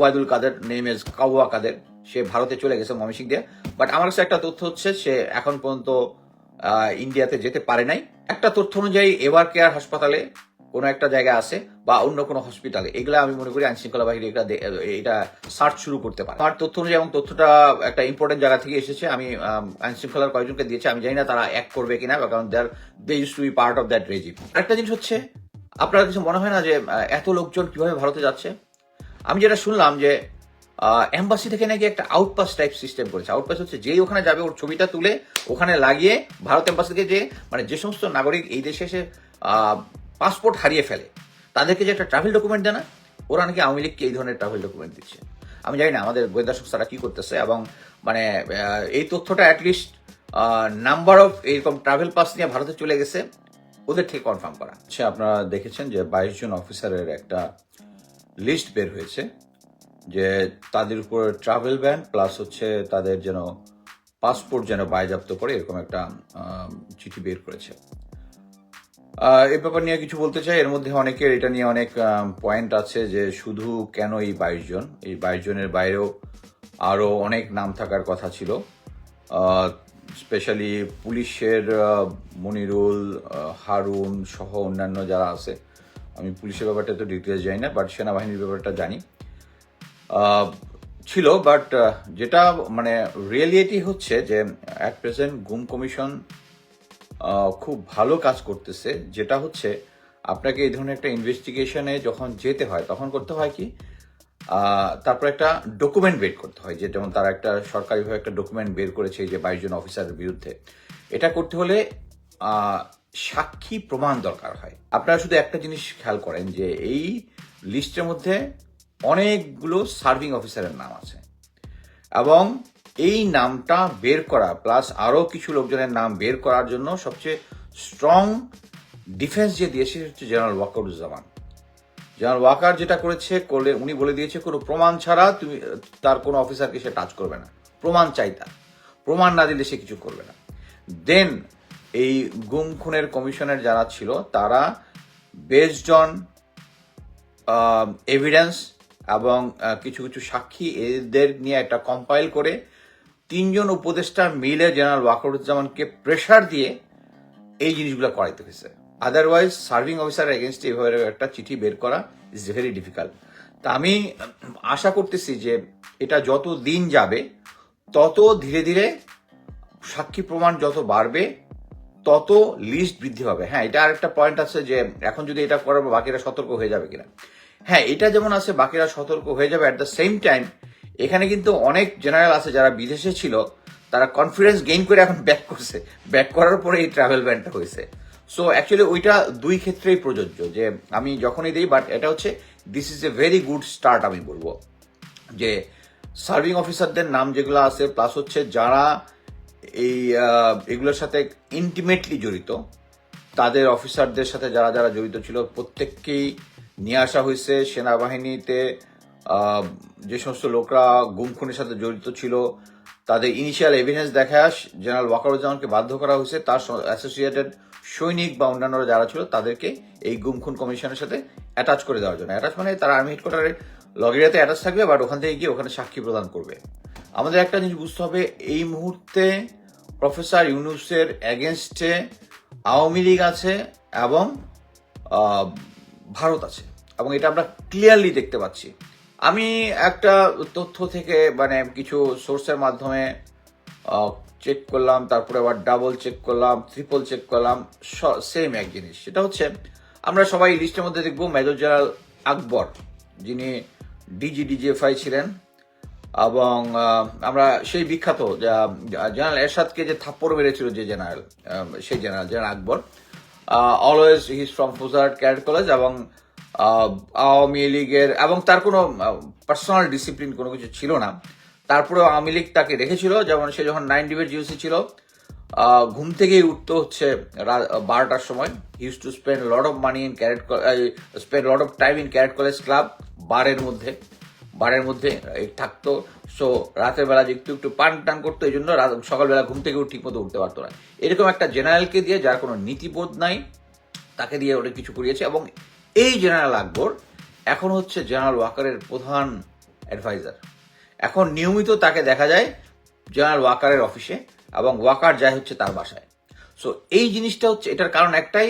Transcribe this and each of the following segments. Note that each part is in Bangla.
ওবায়দুল কাদের নেম ইজ কাউয়া কাদের। সে ভারতে চলে গেছে ময়মনসিং দিয়ে। বাট আমার কাছে একটা তথ্য হচ্ছে সে এখন পর্যন্ত ইন্ডিয়াতে যেতে পারে নাই। একটা তথ্য অনুযায়ী এভার কেয়ার হাসপাতালে কোনো একটা জায়গা আছে বা অন্য কোনো হসপিটালে এগুলো আমি মনে করি আইন শৃঙ্খলা বাহিনী এটা এটা সার্চ শুরু করতে পারে। আমার তথ্য অনুযায়ী এবং তথ্যটা একটা ইম্পর্টেন্ট জায়গা থেকে এসেছে আমি আম, আইন শৃঙ্খলার কয়েকজনকে দিয়েছি। আমি জানি না তারা এক করবে কিনা কারণ there they use to be part of that regime একটা জিনিস হচ্ছে আপনার কিছু মনে হয় না যে এত লোকজন কীভাবে ভারতে যাচ্ছে? আমি যেটা শুনলাম যে এম্বাসি থেকে নাকি একটা আউটপাস টাইপ সিস্টেম করেছে। আউটপাস হচ্ছে যেই ওখানে যাবে, ওর ছবিটা তুলে ওখানে লাগিয়ে ভারত এম্বাসি থেকে যে মানে যে সমস্ত নাগরিক এই দেশে এসে পাসপোর্ট হারিয়ে ফেলে, তাদেরকে যে একটা ট্রাভেল ডকুমেন্ট দেয় না, ওরা নাকি আওয়ামী লীগকে এই ধরনের ট্রাভেল ডকুমেন্ট দিচ্ছে। আমি জানি না আমাদের গোয়েন্দা সংস্থারা কি করতেছে এবং মানে এই তথ্যটা অ্যাটলিস্ট নাম্বার অফ এরকম ট্রাভেল পাস নিয়ে ভারতে চলে গেছে, ওদের থেকে কনফার্ম করা। আচ্ছা আপনারা দেখেছেন যে বাইশ জন অফিসারের একটা লিস্ট বের হয়েছে যে তাদের উপর ট্রাভেল ব্যান প্লাস হচ্ছে তাদের যেন পাসপোর্ট যেন বাজেয়াপ্ত করে এরকম একটা চিঠি বের করেছে। এ ব্যাপার নিয়ে কিছু বলতে চাই। এর মধ্যে অনেকের এটা নিয়ে অনেক পয়েন্ট আছে যে শুধু কেন এই বাইশ জন? এই বাইশ জনের বাইরেও আরও অনেক নাম থাকার কথা ছিল। স্পেশালি পুলিশের মনিরুল হারুন সহ অন্যান্য যারা আছে আমি পুলিশের ব্যাপারটা তো ডিটেলস জানি না বাট সেনাবাহিনীর ব্যাপারটা জানি। ছিল বাট যেটা মানে রিয়েলিটি হচ্ছে যে অ্যাট প্রেজেন্ট গুম কমিশন খুব ভালো কাজ করতেছে, যেটা হচ্ছে আপনাকে এই ধরনের একটা ইনভেস্টিগেশনে যখন যেতে হয়, তখন করতে হয় কি তারপর একটা ডকুমেন্ট বের করতে হয়, যে যেমন তারা একটা সরকারিভাবে একটা ডকুমেন্ট বের করেছে যে বাইশ জন অফিসারের বিরুদ্ধে। এটা করতে হলে সাক্ষী প্রমাণ দরকার হয়। আপনারা শুধু একটা জিনিস খেয়াল করেন যে এই লিস্টের মধ্যে অনেকগুলো সার্ভিং অফিসারের নাম আছে। এবং এই নামটা বের করা প্লাস আরও কিছু লোকজনের নাম বের করার জন্য সবচেয়ে স্ট্রং ডিফেন্স যে দিয়েছে সেটা হচ্ছে জেনারেল ওয়াকারুজ্জামান। জেনারেল ওয়াকার যেটা করেছে, করলে উনি বলে দিয়েছে, কোনো প্রমাণ ছাড়া তুমি, তার কোনো অফিসারকে সে টাচ করবে না। প্রমাণ চাই তার। প্রমাণ না দিলে সে কিছু করবে না। দেন এই গুম খুনের কমিশনের যারা ছিল, তারা বেসড অন এভিডেন্স এবং কিছু কিছু সাক্ষী এদের নিয়ে একটা কম্পাইল করে তিনজন উপদেষ্টা মিলে জেনারেল ওয়াকরুজ্জামানকে প্রেশার দিয়ে এই জিনিসগুলো করাইতে হয়েছে। আদারওয়াইজ সার্ভিং অফিসার এগেনস্ট এইভাবে একটা চিঠি বের করা ইজ ভেরি ডিফিকাল্ট তা আমি আশা করতেছি যে এটা যত দিন যাবে, তত ধীরে ধীরে সাক্ষী প্রমাণ যত বাড়বে তত লিস্ট বৃদ্ধি পাবে। হ্যাঁ এটা আরেকটা পয়েন্ট আছে যে এখন যদি এটা পর বাকিরা সতর্ক হয়ে যাবে কিনা। হ্যাঁ এটা যেমন আছে, বাকিরা সতর্ক হয়ে যাবে। অ্যাট দ্য সেম টাইম এখানে কিন্তু অনেক জেনারেল আছে যারা বিদেশে ছিল, তারা কনফিডেন্স গেইন করে এখন ব্যাক করছে। ব্যাক করার পরে এই ট্রাভেল ব্যানটা হয়েছে। সো অ্যাকচুয়ালি ওইটা দুই ক্ষেত্রেই প্রযোজ্য যে আমি যখনই দিই বাট এটা হচ্ছে this is a very good start আমি বলব। যে সার্ভিং অফিসারদের নাম যেগুলো আছে প্লাস হচ্ছে যারা এই এগুলোর সাথে ইন্টিমেটলি জড়িত। তাদের অফিসারদের সাথে যারা যারা জড়িত ছিল, প্রত্যেককেই নিয়ে আসা হয়েছে। সেনাবাহিনীতে যে সমস্ত লোকরা গুম খুনের সাথে জড়িত ছিল, তাদের ইনিশিয়াল এভিডেন্স দেখা জেনারেল ওয়াকারুজ্জামানকে বাধ্য করা হয়েছে। তার অ্যাসোসিয়েটেড সৈনিক বা অন্যান্যরা যারা ছিল, তাদেরকে এই গুম খুন কমিশনের সাথে অ্যাটাচ করে দেওয়ার জন্য। অ্যাটাচ মানে তারা আর্মি হেডকোয়ার্টারে লগেরিয়াতে অ্যাটাচ থাকবে বাট ওখান থেকে গিয়ে ওখানে সাক্ষী প্রদান করবে। আমাদের একটা জিনিস বুঝতে হবে, এই মুহূর্তে প্রফেসর ইউনুসের এগেনস্টে আওয়ামী লীগ আছে এবং ভারত আছে এবং এটা আমরা ক্লিয়ারলি দেখতে পাচ্ছি। আমি একটা তথ্য থেকে মানে কিছু সোর্সের মাধ্যমে চেক করলাম, তারপরে আবার ডাবল চেক করলাম ট্রিপল চেক করলাম সেম এক জিনিস। সেটা হচ্ছে, আমরা সবাই লিস্টের মধ্যে দেখব মেজর জেনারেল আকবর যিনি ডিজি ডিজিএফআই ছিলেন। এবং আমরা সেই বিখ্যাত জেনারেল এরশাদকে যে থাপ্পড় মেরেছিল যে জেনারেল সেই general general Akbar always his from Faujdarhat cadet college এবং আওয়ামী লীগের, এবং তার কোনো পার্সোনাল ডিসিপ্লিন কোনো কিছু ছিল না। তারপরেও আওয়ামী লীগ তাকে রেখেছিল, যেমন সে যখন নাইন ডিবের জিওসি ছিল ঘুম থেকেই উঠতে হচ্ছে বারোটার সময়। Use to spend lot of money in cadet spend lot of time in cadet college club বারের মধ্যে। বারের মধ্যে থাকতো। সো রাতের বেলা যে একটু একটু পান টান করতো, এই জন্য সকালবেলা ঘুম থেকে ঠিক মতো উঠতে পারতো না। এরকম একটা জেনারেলকে দিয়ে যার কোনো নীতিবোধ নাই, তাকে দিয়ে ওটা কিছু করিয়েছে এবং এই জেনারেল আকবর এখন হচ্ছে জেনারেল ওয়াকারের প্রধান অ্যাডভাইজার। এখন নিয়মিত তাকে দেখা যায় জেনারেল ওয়াকারের অফিসে এবং ওয়াকার যায় হচ্ছে তার বাসায়। সো এই জিনিসটা হচ্ছে, এটার কারণ একটাই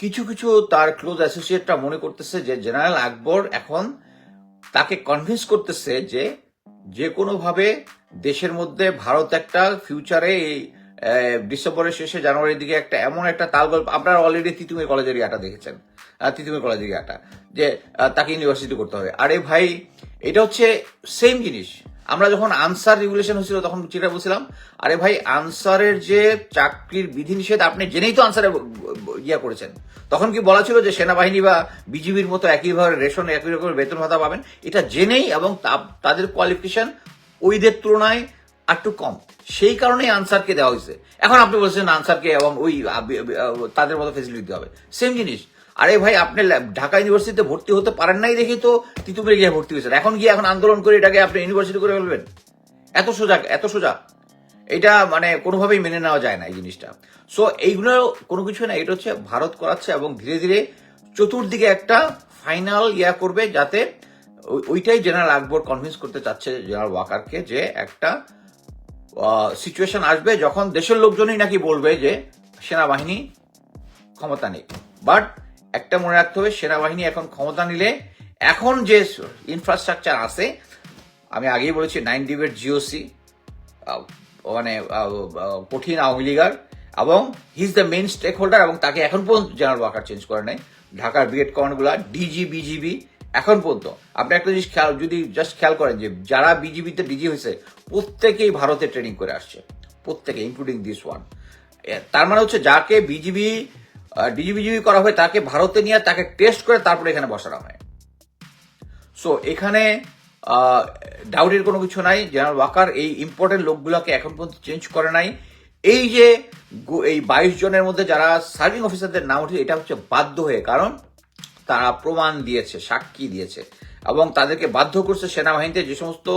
কিছু কিছু তার ক্লোজ অ্যাসোসিয়েটরা মনে করতেছে যে জেনারেল আকবর এখন তাকে কনভিন্স করতেছে যে যে কোনোভাবে দেশের মধ্যে ভারত একটা ফিউচারে এই ডিসেম্বরের শেষে জানুয়ারির দিকে একটা এমন একটা তালগল্প, আপনারা অলরেডি তিতুমির কলেজের ইয়াটা দেখেছেন তিতুমির কলেজের ইয়াটা, যে তাকে ইউনিভার্সিটি করতে হবে। আরে ভাই, এটা হচ্ছে সেম জিনিস। আমরা যখন আনসার রেগুলেশন হয়েছিল, তখন যেটা বলছিলাম, আরে ভাই আনসারের যে চাকরির বিধিনিষেধ, আপনি জেনেই তো আনসারে ইয়া করেছেন। তখন কি বলা ছিল যে সেনাবাহিনী বা বিজিবির মতো একইভাবে রেশন, একই রকমের বেতন ভাতা পাবেন? এটা জেনেই এবং তাদের কোয়ালিফিকেশন ওইদের তুলনায় একটু কম। সেই কারণেই আনসারকে দেওয়া হয়েছে। এখন আপনি বলছেন আনসারকে এবং ওই তাদের মতো ফেসিলিটি দিতে হবে। সেম জিনিস। আরে ভাই, আপনি ঢাকা ইউনিভার্সিটিতে ভর্তি হতে পারেন নাই দেখি তো তিতুমিরে গিয়ে ভর্তি হয়েছেন। এখন গিয়ে এখন আন্দোলন করে এটাকে আপনি ইউনিভার্সিটি করে ফেলবেন। এত সোজা এত সোজা। এটা মানে কোনোভাবেই মেনে নেওয়া যায় না এই জিনিসটা। সো এইগুলো কোনো কিছু না, এটা হচ্ছে ভারত করাচ্ছে এবং ধীরে ধীরে চতুর্দিকে একটা ফাইনাল ইয়া করবে যাতে ওই- ওইটাই জেনারেল আকবর কনভিন্স করতে চাচ্ছে জেনারেল ওয়াকারকে যে একটা সিচুয়েশন আসবে যখন দেশের লোকজনই নাকি বলবে যে সেনাবাহিনী ক্ষমতা নেই। বাট একটা মনে রাখতে হবে, সেনাবাহিনী এখন ক্ষমতা নিলে এখন যে ইনফ্রাস্ট্রাকচার আছে, আমি আগেই বলেছি নাইন ডিবেট জিওসি মানে কঠিন আওয়ামী লীগার, এবং he is the main stakeholder এবং তাকে এখন পর্যন্ত জেনারেল ওয়াকার চেঞ্জ করে নাই। ঢাকার ব্রিগেড কমান্ডগুলো ডিজি বিজিবি এখন পর্যন্ত। আপনি একটা জিনিস খেয়াল, যদি জাস্ট খেয়াল করেন যে যারা বিজিবিতে ডিজি হয়েছে, প্রত্যেকেই ভারতে ট্রেনিং করে আসছে, প্রত্যেকে ইনক্লুডিং দিস ওয়ান তার মানে হচ্ছে, যাকে বিজিবি ডিজি বিজিবি করা হয় তাকে ভারতে নিয়ে, তাকে টেস্ট করে তারপরে এখানে বসানো হয়। সো এখানে ডাউটের কোনো কিছু নাই। জেনারেল ওয়াকার এই ইম্পর্টেন্ট লোকগুলোকে এখন পর্যন্ত চেঞ্জ করে নাই। এই যে এই বাইশ জনের মধ্যে যারা সার্ভিং অফিসারদের নাম উঠেছে এটা হচ্ছে বাধ্য হয়ে। কারণ তারা প্রমাণ দিয়েছে, সাক্ষী দিয়েছে। এবং তাদেরকে বাধ্য করছে সেনাবাহিনীতে যে সমস্ত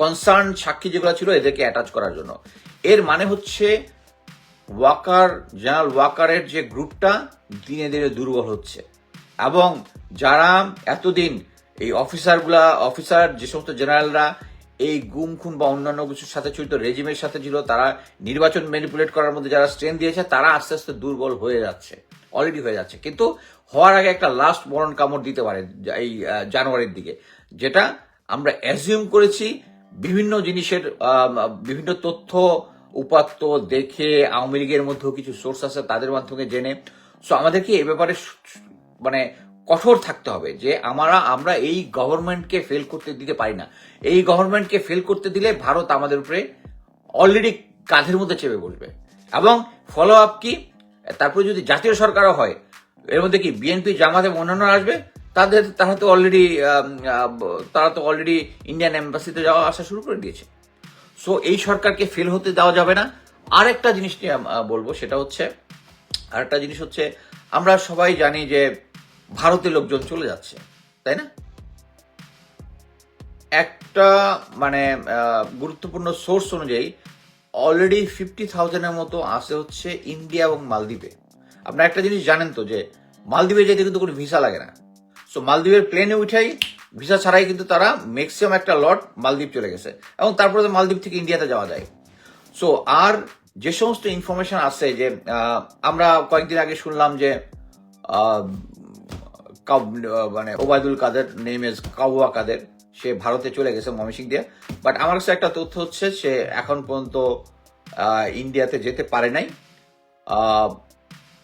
কনসার্ন সাক্ষী যেগুলো ছিল, এদেরকে অ্যাটাচ করার জন্য। এর মানে হচ্ছে ওয়াকার, জেনারেল ওয়াকারের যে গ্রুপটা দিনে দিনে দুর্বল হচ্ছে। এবং যারা এতদিন এই অফিসারগুলা, অফিসার যে সমস্ত জেনারেলরা এই গুম, খুন বা অন্যান্য কিছুর সাথে জড়িত রেজিমের সাথে ছিল তারা নির্বাচন ম্যানিপুলেট করার মধ্যে যারা স্ট্রেন দিয়েছে, তারা আস্তে আস্তে দুর্বল হয়ে যাচ্ছে অলরেডি হয়ে যাচ্ছে। কিন্তু হওয়ার আগে একটা লাস্ট মরণ কামড় দিতে পারে এই জানুয়ারির দিকে, যেটা আমরা অ্যাজিউম করেছি বিভিন্ন জিনিসের বিভিন্ন তথ্য উপাত্ত দেখে আওয়ামী লীগের মধ্যেও কিছু সোর্স আছে তাদের মাধ্যমে জেনে। সো আমাদেরকে এ ব্যাপারে মানে কঠোর থাকতে হবে যে আমরা আমরা এই গভর্নমেন্টকে ফেল করতে দিতে পারি না। এই গভর্নমেন্টকে ফেল করতে দিলে ভারত আমাদের উপরে অলরেডি কাঁধের মধ্যে চেপে বসবে। এবং ফলো আপ কি? তারপরে যদি জাতীয় সরকারও হয়, এর মধ্যে কি বিএনপি জামাত অন্যান্য আসবে, তাদের, তারা তো অলরেডি তারা তো অলরেডি ইন্ডিয়ান এম্বাসিতে যাওয়া, আসা শুরু করে দিয়েছে। সো এই সরকারকে ফেল হতে দেওয়া যাবে না। আরেকটা জিনিস নিয়ে বলব, সেটা হচ্ছে, আরেকটা জিনিস হচ্ছে, আমরা সবাই জানি যে ভারতের লোকজন চলে যাচ্ছে, তাই না? একটা মানে গুরুত্বপূর্ণ সোর্স অনুযায়ী অলরেডি ফিফটি থাউজেন্ডের মতো আসে হচ্ছে ইন্ডিয়া এবং মালদ্বীপে। আপনারা একটা জিনিস জানেন তো যে, মালদ্বীপে যেতে কিন্তু কোনো ভিসা লাগে না। সো মালদ্বীপের প্লেনে উঠাই ভিসা ছাড়াই কিন্তু তারা ম্যাক্সিমাম একটা লট মালদ্বীপ চলে গেছে এবং তারপরে তো মালদ্বীপ থেকে ইন্ডিয়াতে যাওয়া যায়। সো আর যে সমস্ত ইনফরমেশন আছে যে আমরা কয়েকদিন আগে শুনলাম যে মানে ওবায়দুল কাদের, নেম ইজ কাবুয়া কাদের, সে ভারতে চলে গেছে ময়মনসিং দিয়ে। বাট আমার কাছে একটা তথ্য হচ্ছে সে এখন পর্যন্ত ইন্ডিয়াতে যেতে পারে নাই।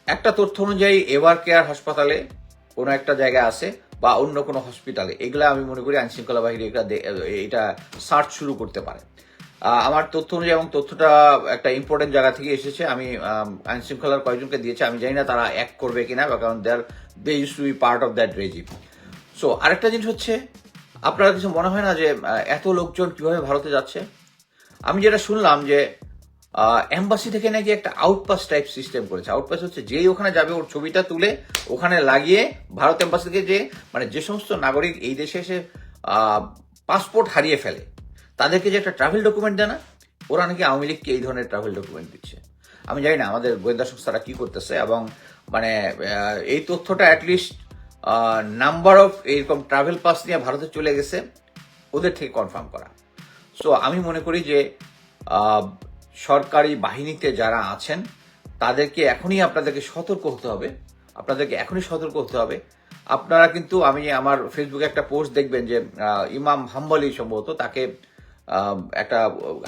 একটা তথ্য অনুযায়ী এভার কেয়ার হাসপাতালে কোনো একটা জায়গায় আছে। বা অন্য কোনো হসপিটালে এগুলা আমি মনে করি আইনশৃঙ্খলা বাহিনী এটা এটা সার্চ শুরু করতে পারে। আমার তথ্য অনুযায়ী এবং তথ্যটা একটা ইম্পর্টেন্ট জায়গা থেকে এসেছে। আমি আইনশৃঙ্খলার কয়েকজনকে দিয়েছি। আমি জানি না তারা এক করবে কিনা, বা কারণ there they use to be part of that regime so আরেকটা জিনিস হচ্ছে, আপনারা কিছু মনে হয় না যে এত লোকজন কীভাবে ভারতে যাচ্ছে? আমি যেটা শুনলাম যে এম্বাসি থেকে নাকি একটা আউটপাস টাইপ সিস্টেম করেছে। আউটপাস হচ্ছে যেই ওখানে যাবে, ওর ছবিটা তুলে ওখানে লাগিয়ে ভারত এম্বাসি থেকে যে মানে যে সমস্ত নাগরিক এই দেশে এসে পাসপোর্ট হারিয়ে ফেলে, তাদেরকে যে একটা ট্রাভেল ডকুমেন্ট দেয় না, ওরা নাকি আওয়ামী লীগকে এই ধরনের ট্রাভেল ডকুমেন্ট দিচ্ছে। আমি জানি না আমাদের গোয়েন্দা সংস্থারা কি করতেছে এবং মানে এই তথ্যটা অ্যাটলিস্ট নাম্বার অফ এইরকম ট্রাভেল পাস নিয়ে ভারতে চলে গেছে, ওদের থেকে কনফার্ম করা। সো আমি মনে করি যে সরকারি বাহিনীতে যারা আছেন, তাদেরকে এখনই আপনাদেরকে সতর্ক হতে হবে। আপনাদেরকে এখনই সতর্ক হতে হবে। আপনারা কিন্তু, আমি আমার ফেসবুকে একটা পোস্ট দেখবেন যে ইমাম হাম্বলি সম্ভবত তাকে একটা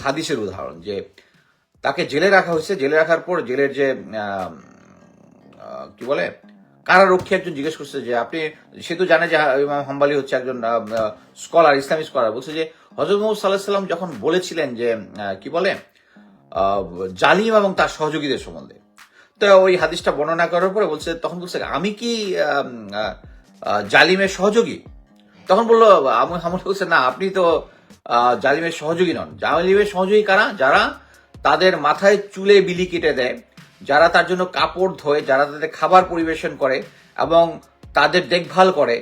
হাদিসের উদাহরণ যে, তাকে জেলে রাখা হয়েছে। জেলে রাখার পর জেলের যে কি বলে, কারারক্ষী একজন জিজ্ঞেস করছে যে, আপনি সে তো জানে যে ইমাম হাম্বালি হচ্ছে একজন স্কলার ইসলামিক স্কলার বলছে যে হজরত মোহাম্মদ সাল্লাহ সাল্লাম যখন বলেছিলেন যে কি বলে জালিম এবং তার সহযোগীদের সম্বন্ধে। তো ওই হাদিসটা বর্ণনা করার পরে বলছে, তখন বলছে, আমি কি জালিমের সহযোগী? তখন বলল, আমি আমার বলছে, না, আপনি তো জালিমের সহযোগী নন। জালিমের সহযোগী কারা? যারা তাদের মাথায় চুলে বিলি কেটে দেয়, যারা তার জন্য কাপড় ধোয়, যারা তাদের খাবার পরিবেশন করে এবং তাদের দেখভাল করে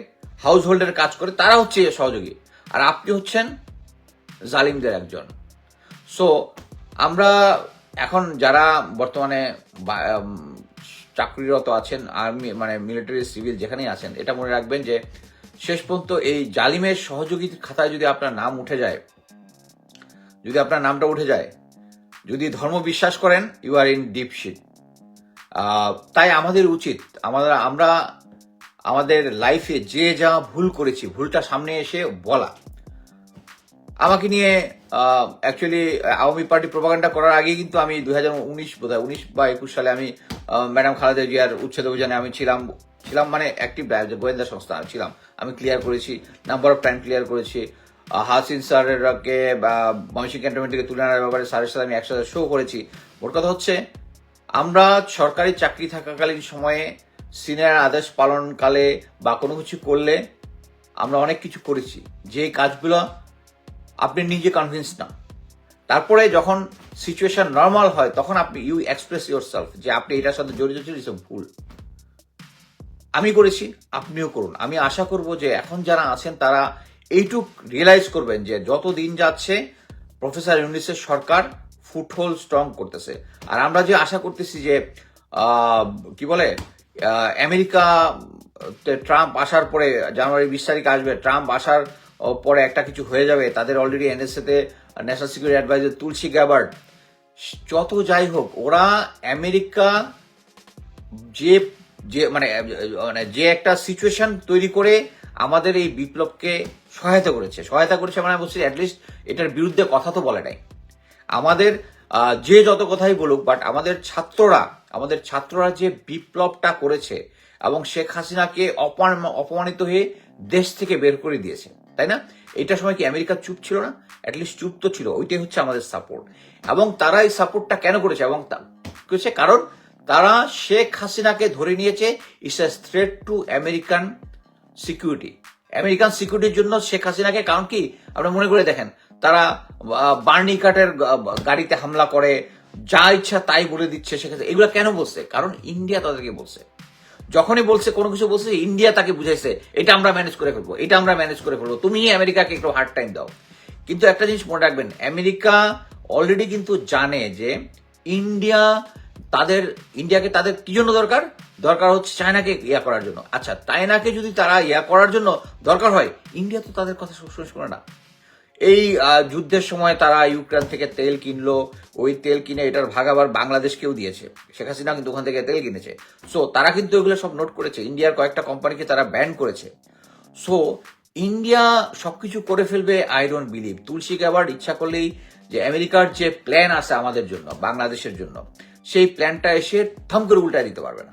হাউস হোল্ডের কাজ করে, তারা হচ্ছে সহযোগী। আর আপনি হচ্ছেন জালিমদের একজন। সো আমরা এখন যারা বর্তমানে চাকরিরত আছেন, আর্মি মানে মিলিটারি সিভিল যেখানেই আছেন, এটা মনে রাখবেন যে শেষ পর্যন্ত এই জালিমের সহযোগীর খাতায় যদি আপনার নাম উঠে যায়, যদি আপনার নামটা উঠে যায়, যদি ধর্ম বিশ্বাস করেন you are in deep shit তাই আমাদের উচিত, আমাদের, আমরা আমাদের লাইফে যে যা ভুল করেছি, ভুলটা সামনে এসে বলা। আমাকে নিয়ে অ্যাকচুয়ালি আওয়ামী পার্টি প্রপাগান্ডা করার আগে কিন্তু আমি দুই হাজার উনিশ বোধ হয় উনিশ বা একুশ সালে আমি ম্যাডাম খালেদা জিয়ার উচ্ছেদ অভিযানে আমি ছিলাম। ছিলাম মানে অ্যাক্টিভ গোয়েন্দা সংস্থা ছিলাম। আমি ক্লিয়ার করেছি নাম্বার অফ টাইম ক্লিয়ার করেছি। হাসিন স্যারকে বা ময়মনসিংহ ক্যান্টনমেন্ট থেকে তুলে আনার ব্যাপারে স্যারের সাথে আমি একসাথে শো করেছি। মোট কথা হচ্ছে, আমরা সরকারি চাকরি থাকাকালীন সময়ে সিনিয়র আদেশ পালনকালে বা কোনো কিছু করলে আমরা অনেক কিছু করেছি। যে কাজগুলো আপনি নিজে কনভিন্স না। তারপরে যখন সিচুয়েশন নর্মাল হয়, তখন আপনি ইউ এক্সপ্রেস ইউর সেলফ যে আপনি এটার সাথে জড়িত ছিল এসব ভুল। আমি করেছি, আপনিও করুন। আমি আশা করব যে এখন যারা আছেন, তারা এইটুক রিয়েলাইজ করবেন যে যত দিন যাচ্ছে প্রফেসর ইউনিসের সরকার ফুটহোল স্ট্রং করতেছে। আর আমরা যে আশা করতেছি যে কি বলে আমেরিকা ট্রাম্প আসার পরে, জানুয়ারি বিশ তারিখ আসবে ট্রাম্প আসার পরে একটা কিছু হয়ে যাবে। তাদের অলরেডি এনএসএ তে national security adviser Tulsi Gabbard যত যাই হোক, ওরা আমেরিকা যে যে মানে মানে যে একটা সিচুয়েশন তৈরি করে আমাদের এই বিপ্লবকে সহায়তা করেছে। সহায়তা করেছে মানে বলছি অ্যাটলিস্ট এটার বিরুদ্ধে কথা তো বলে নাই। আমাদের যে যত কথাই বলুক বাট আমাদের ছাত্ররা আমাদের ছাত্ররা যে বিপ্লবটা করেছে এবং শেখ হাসিনাকে অপমান- অপমানিত হয়ে দেশ থেকে বের করে দিয়েছে। তাই না? এইটার সময় কি আমেরিকা চুপ ছিল না? অ্যাটলিস্ট চুপ তো ছিল, ওইটাই হচ্ছে আমাদের সাপোর্ট এবং তারা এই সাপোর্টটা কেন করেছে? এবং তা- করেছে কারণ তারা শেখ হাসিনাকে ধরে নিয়েছে it's a threat to American security American সিকিউরিটির জন্য শেখ হাসিনাকে, কারণ কি? আপনারা মনে করে দেখেন, তারা বার্নি কাটের গাড়িতে হামলা করে, যা ইচ্ছা তাই বলে দিচ্ছে হাসিনা। এগুলো কেন বলছে? কারণ ইন্ডিয়া তাদেরকে বলছে। যখনই বলছে, কোনো কিছু বলছে ইন্ডিয়া তাকে বুঝাইছে, এটা আমরা ম্যানেজ করে ফেলব, এটা আমরা ম্যানেজ করে ফেলব। তুমি আমেরিকাকে একটু হার্ড টাইম দাও। কিন্তু একটা জিনিস মনে রাখবেন, আমেরিকা অলরেডি কিন্তু জানে যে ইন্ডিয়া তাদের ইন্ডিয়াকে তাদের কি জন্য দরকার? দরকার হচ্ছে চায়নাকে ইয়া করার জন্য। আচ্ছা চায়নাকে যদি তারা ইয়া করার জন্য দরকার হয় ইন্ডিয়া তো তাদের কথা শোনে না। এই যুদ্ধের সময় তারা ইউক্রেন থেকে তেল কিনলো। ওই তেল কিনে এটার ভাগ আবার বাংলাদেশকেও দিয়েছে। শেখ হাসিনা কিন্তু ওখান থেকে তেল কিনেছে। সো তারা কিন্তু এগুলো সব নোট করেছে। ইন্ডিয়ার কয়েকটা কোম্পানিকে তারা ব্যান করেছে। সো ইন্ডিয়া সবকিছু করে ফেলবে I don't believe Tulsi Gabbard ইচ্ছা করলেই যে আমেরিকার যে প্ল্যান আছে আমাদের জন্য, বাংলাদেশের জন্য, সেই প্ল্যানটা এসে থম করে উল্টায় দিতে পারবে না।